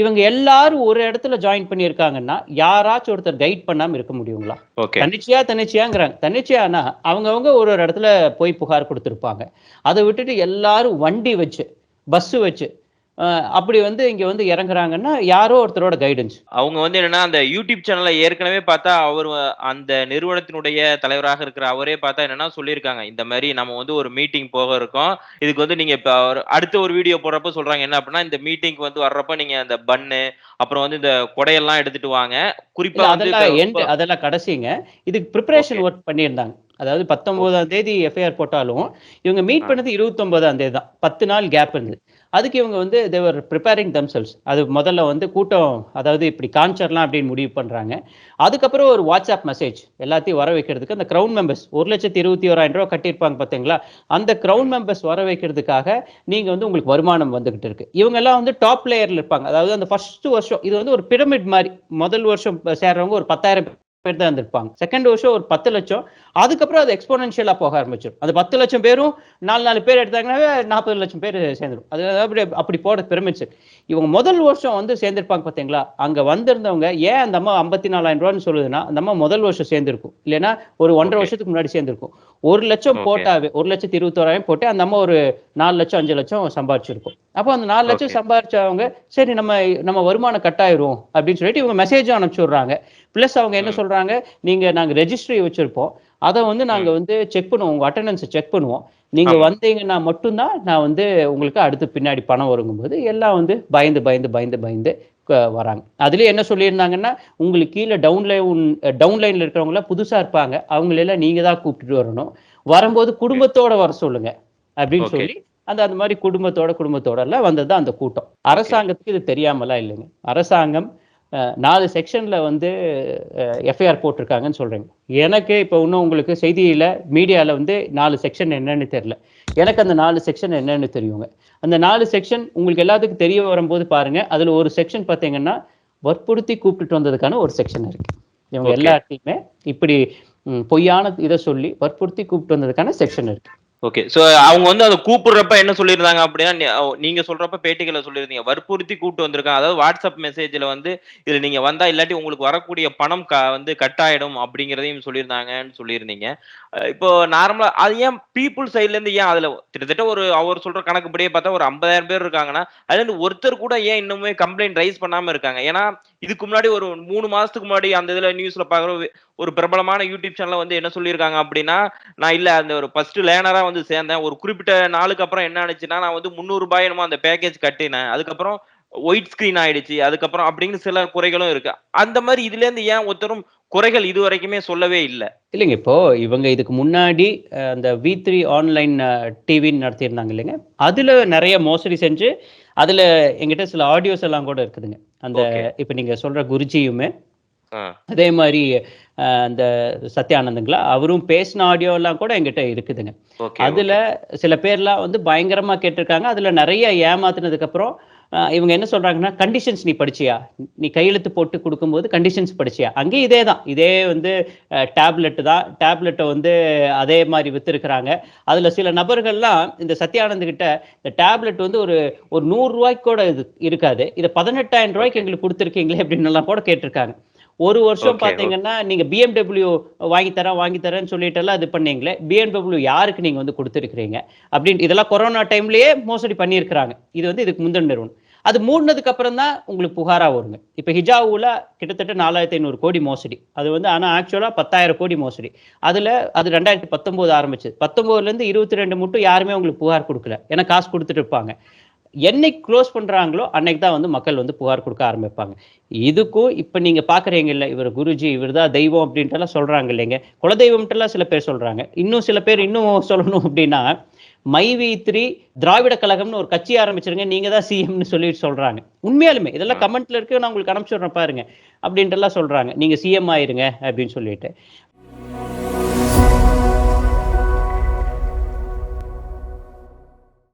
இவங்க எல்லாரும் ஒரு இடத்துல ஜாயின் பண்ணியிருக்காங்கன்னா யாராச்சும் ஒருத்தர் கைட் பண்ணாம இருக்க முடியுங்களா? தன்னிச்சையா தன்னிச்சையாங்கிறாங்க. தன்னிச்சையானா அவங்கவங்க ஒரு ஒரு இடத்துல போய் புகார் கொடுத்துருப்பாங்க. அதை விட்டுட்டு எல்லாரும் வண்டி வச்சு பஸ் வச்சு அப்படி வந்து இங்க வந்து இறங்குறாங்கன்னா யாரோ ஒருத்தரோட கைடன்ஸ் அவங்க வந்து என்னன்னா அந்த யூடியூப் சேனல்ல ஏற்கனவே பார்த்தா அவர் அந்த நிறுவனத்தினுடைய தலைவராக இருக்கிற அவரே பார்த்தா என்னன்னா சொல்லியிருக்காங்க. இந்த மாதிரி நம்ம வந்து ஒரு மீட்டிங் போக இருக்கோம். இதுக்கு வந்து நீங்க இப்ப அடுத்த ஒரு வீடியோ போடுறப்ப சொல்றாங்க. என்ன அப்படின்னா இந்த மீட்டிங்க்கு வந்து வர்றப்ப நீங்க அந்த பன்னு அப்புறம் வந்து இந்த கொடையெல்லாம் எடுத்துட்டு வாங்க. குறிப்பா அதெல்லாம் அதெல்லாம் கடைசிங்க. இதுக்கு ப்ரிப்பரேஷன் ஒர்க் பண்ணியிருந்தாங்க. அதாவது பத்தொன்பதாம் தேதி எஃப்ஐஆர் போட்டாலும் இவங்க மீட் பண்ணது இருபத்தொன்பதாம் தேதி தான் பத்து நாள் கேப் இருந்தது. அதுக்கு இவங்க வந்து தேவர் ப்ரிப்பேரிங் தம்செல்ஸ் அது முதல்ல வந்து கூட்டம் அதாவது இப்படி கான்சர்லாம் அப்படின்னு முடிவு பண்றாங்க. அதுக்கப்புறம் ஒரு வாட்ஸ்அப் மெசேஜ் எல்லாத்தையும் வர வைக்கிறதுக்கு அந்த க்ரௌன் மெம்பர்ஸ் ஒரு லட்சத்தி இருபத்தி ஓராயிரம் ரூபாய் கட்டியிருப்பாங்க பார்த்தீங்களா அந்த க்ரௌன் மெம்பர்ஸ் வர வைக்கிறதுக்காக நீங்க வந்து உங்களுக்கு வருமானம் வந்துகிட்டு இருக்கு. இவங்க எல்லாம் வந்து டாப் லேயர்ல இருப்பாங்க. அதாவது அந்த ஃபர்ஸ்ட் வருஷம் இது வந்து ஒரு பிரமிட் மாதிரி முதல் வருஷம் சேர்றவங்க ஒரு பத்தாயிரம் பேர் தான் இருந்திருப்பாங்க. செகண்ட் வருஷம் ஒரு பத்து லட்சம். அதுக்கப்புறம் அது எக்ஸ்போனன்ஷியலா போக ஆரம்பிச்சிடும் அந்த பத்து லட்சம் பேரும் நாலு நாலு பேர் எடுத்தாங்கன்னாவே நாற்பது லட்சம் பேர் சேர்ந்துடும் அது அப்படி அப்படி போட பிரமிட்ஸ் இவங்க முதல் வருஷம் வந்து சேர்ந்திருப்பாங்க பார்த்தீங்களா? அங்க வந்திருந்தவங்க ஏன் அந்த அம்மா ஐம்பத்தி நாலாயிரம் ரூபான்னு சொல்லுதுன்னா அந்த அம்மா முதல் வருஷம் சேர்ந்திருக்கும். இல்லைன்னா ஒரு ஒன்றரை. வருஷத்துக்கு முன்னாடி சேர்ந்திருக்கும். ஒரு லட்சம். போட்டாவே ஒரு லட்சத்தி இருபத்தோராயிரம் போட்டு அந்த அம்மா ஒரு நாலு லட்சம் அஞ்சு லட்சம் சம்பாதிச்சிருக்கும் அப்போ அந்த நாலு லட்சம். சம்பாதிச்சவங்க சரி நம்ம நம்ம வருமானம் கட் ஆயிரும் அப்படின்னு சொல்லிட்டு இவங்க மெசேஜும் அனுப்பிச்சு விடுறாங்க. ப்ளஸ் அவங்க என்ன ம். சொல்றாங்க. நீங்க நாங்க ரெஜிஸ்ட்ரி வச்சிருப்போம். அதை வந்து நாங்க வந்து செக் பண்ணுவோம். உங்க அட்டண்டன்ஸை செக் பண்ணுவோம். நீங்க ஆமா. வந்தீங்கன்னா மட்டும்தான் நான் வந்து உங்களுக்கு அடுத்து பின்னாடி பணம் வருங்கும்போது எல்லாம் வந்து பயந்து பயந்து பயந்து பயந்து வராங்க. அதுலயே என்ன சொல்லியிருந்தாங்கன்னா உங்களுக்கு கீழே டவுன்லைன் டவுன்லைன்ல இருக்கிறவங்க புதுசா இருப்பாங்க. அவங்களெல்லாம் நீங்க தான் கூப்பிட்டுட்டு வரணும். வரும்போது குடும்பத்தோட வர சொல்லுங்க. அப்படின்னு. சொல்லி அந்த அந்த மாதிரி குடும்பத்தோட குடும்பத்தோட எல்லாம் வந்தது அந்த கூட்டம். அரசாங்கத்துக்கு இது தெரியாமலாம் இல்லைங்க. அரசாங்கம் நாலு செக்ஷன்ல வந்து எஃப்ஐஆர் போட்டிருக்காங்கன்னு சொல்றீங்க. எனக்கு இப்போ இன்னும் உங்களுக்கு செய்தியில மீடியால வந்து நாலு செக்ஷன் என்னன்னு தெரியல. எனக்கு அந்த நாலு செக்ஷன் என்னன்னு தெரியுங்க. அந்த நாலு செக்ஷன் உங்களுக்கு எல்லாத்துக்கும் தெரிய வரும்போது பாருங்க அதுல ஒரு செக்ஷன் பார்த்தீங்கன்னா வற்புறுத்தி கூப்பிட்டுட்டு வந்ததுக்கான ஒரு செக்ஷன் இருக்கு. இவங்க. எல்லாத்தையுமே இப்படி பொய்யான இதை சொல்லி வற்புறுத்தி கூப்பிட்டு வந்ததுக்கான செக்ஷன் இருக்கு. ஓகே சோ அவங்க வந்து அதை கூப்பிடுறப்ப என்ன சொல்லியிருந்தாங்க அப்படின்னா நீங்க சொல்றப்ப பேட்டிகளை சொல்லியிருந்தீங்க. வற்புறுத்தி கூப்பிட்டு வந்திருக்காங்க. அதாவது வாட்ஸ்அப் மெசேஜ்ல வந்து இதுல நீங்க வந்தா இல்லாட்டி உங்களுக்கு வரக்கூடிய பணம் க வந்து கட் ஆயிடும் அப்படிங்கிறதையும் சொல்லியிருந்தாங்கன்னு சொல்லியிருந்தீங்க. இப்போ நார்மலா அது ஏன் பீப்புள் சைட்ல இருந்து ஏன் அதுல கிட்டத்தட்ட ஒரு அவர் சொல்ற கணக்குப்படியே பார்த்தா ஒரு ஐம்பதாயிரம் பேர் இருக்காங்கன்னா அதுல இருந்து ஒருத்தர் கூட ஏன் இன்னுமே கம்ப்ளைண்ட் ரைஸ் பண்ணாம இருக்காங்க? ஏன்னா இதுக்கு முன்னாடி ஒரு மூணு மாசத்துக்கு முன்னாடி அந்த இதுல நியூஸ்ல பாக்குற ஒரு பிரபலமான யூடியூப் சேனல்ல வந்து என்ன சொல்லியிருக்காங்க அப்படின்னா நான் இல்ல அந்த ஒரு ஃபர்ஸ்ட் லேனரா வந்து சேர்ந்தேன். ஒரு குறிப்பிட்ட நாளுக்கு அப்புறம் என்ன ஆனிச்சுன்னா நான் வந்து முந்நூறு ரூபாய் என்னமோ அந்த பேக்கேஜ் கட்டினேன். அதுக்கப்புறம் ஒயிட் ஸ்கிரீன் ஆயிடுச்சு. அதுக்கப்புறம் அப்படின்னு சில குறைகளும் இருக்கு. அந்த மாதிரி இதுல இருந்து ஏன் ஒருத்தரும் குறைகள் இது வரைக்குமே சொல்லவே இல்லை? இல்லைங்க இப்போ இவங்க இதுக்கு முன்னாடி அந்த வி த்ரீ ஆன்லைன் டிவின்னு நடத்தியிருந்தாங்க இல்லைங்க. அதுல நிறைய மோசடி செஞ்சு அதுல எங்கிட்ட சில ஆடியோஸ் எல்லாம் கூட இருக்குதுங்க. அந்த. இப்போ நீங்க சொல்ற குருஜியுமே அதே மாதிரி அந்த சத்யானந்துங்களா அவரும் பேசின ஆடியோ எல்லாம் கூட எங்கிட்ட இருக்குதுங்க. அதுல சில பேர்லாம் வந்து பயங்கரமா கேட்டிருக்காங்க. அதுல நிறைய ஏமாத்துனதுக்கு அப்புறம் இவங்க என்ன சொல்றாங்கன்னா கண்டிஷன்ஸ் நீ படிச்சியா? நீ கையெழுத்து போட்டு கொடுக்கும்போது கண்டிஷன்ஸ் படிச்சியா? அங்கேயும் இதே தான் இதே வந்து டேப்லெட் தான். டேப்லெட்டை வந்து அதே மாதிரி வித்துருக்குறாங்க. அதுல சில நபர்கள்லாம் இந்த சத்யானந்த் கிட்ட இந்த டேப்லெட் வந்து ஒரு ஒரு நூறு ரூபாய்க்கு கூட இது இருக்காது. இதை பதினெட்டாயிரம் ரூபாய்க்கு எங்களுக்கு கொடுத்துருக்கீங்களே அப்படின்னு கூட கேட்டிருக்காங்க. ஒரு வருஷம் Okay, பாத்தீங்கன்னா நீங்க பிஎம்டபிள்யூ வாங்கி தரேன் வாங்கி தரேன்னு சொல்லிட்டு இது பண்ணீங்களே பிஎம்டபிள்யூ யாருக்கு நீங்க வந்து கொடுத்துருக்கீங்க அப்படின்னு இதெல்லாம் கொரோனா டைம்லயே மோசடி பண்ணியிருக்கிறாங்க. இது வந்து இதுக்கு முந்தின நிறுவனம். அது மூடினதுக்கு அப்புறம் தான் உங்களுக்கு புகாராக வருங்க. இப்போ ஹிஜாவுல கிட்டத்தட்ட நாலாயிரத்தி ஐநூறு கோடி மோசடி. அது வந்து ஆனால் ஆக்சுவலாக பத்தாயிரம் கோடி மோசடி. அதில் அது ரெண்டாயிரத்தி பத்தொம்போது ஆரம்பிச்சது. பத்தொம்போதுலேருந்து இருபத்தி ரெண்டு மட்டும் யாருமே உங்களுக்கு புகார் கொடுக்கல. ஏன்னா காசு கொடுத்துட்டு இருப்பாங்க. என்னைக்கு க்ளோஸ் பண்ணுறாங்களோ அன்னைக்கு தான் வந்து மக்கள் வந்து புகார் கொடுக்க ஆரம்பிப்பாங்க. இதுக்கும் இப்போ நீங்கள் பார்க்குறீங்கல்ல இவர் குருஜி இவர் தான் தெய்வம் அப்படின்ட்டுலாம் சொல்கிறாங்க இல்லைங்க. குலதெய்வம்ட்டுலாம் சில பேர் சொல்கிறாங்க இன்னும் சில பேர் இன்னும் சொல்லணும் அப்படின்னா மைவி த்ரீ திராவிட கழகம்னு ஒரு கட்சி ஆரம்பிச்சிருங்க நீங்க தான் சிஎம்னு சொல்லிட்டு சொல்றாங்க. உண்மையாலுமே இதெல்லாம் கமெண்ட்ல இருக்கு நான் உங்களுக்கு அனுப்பிச்சு விடுறேன் பாருங்க அப்படின்ட்டு எல்லாம் சொல்றாங்க. நீங்க சிஎம் ஆயிருங்க அப்படின்னு சொல்லிட்டு.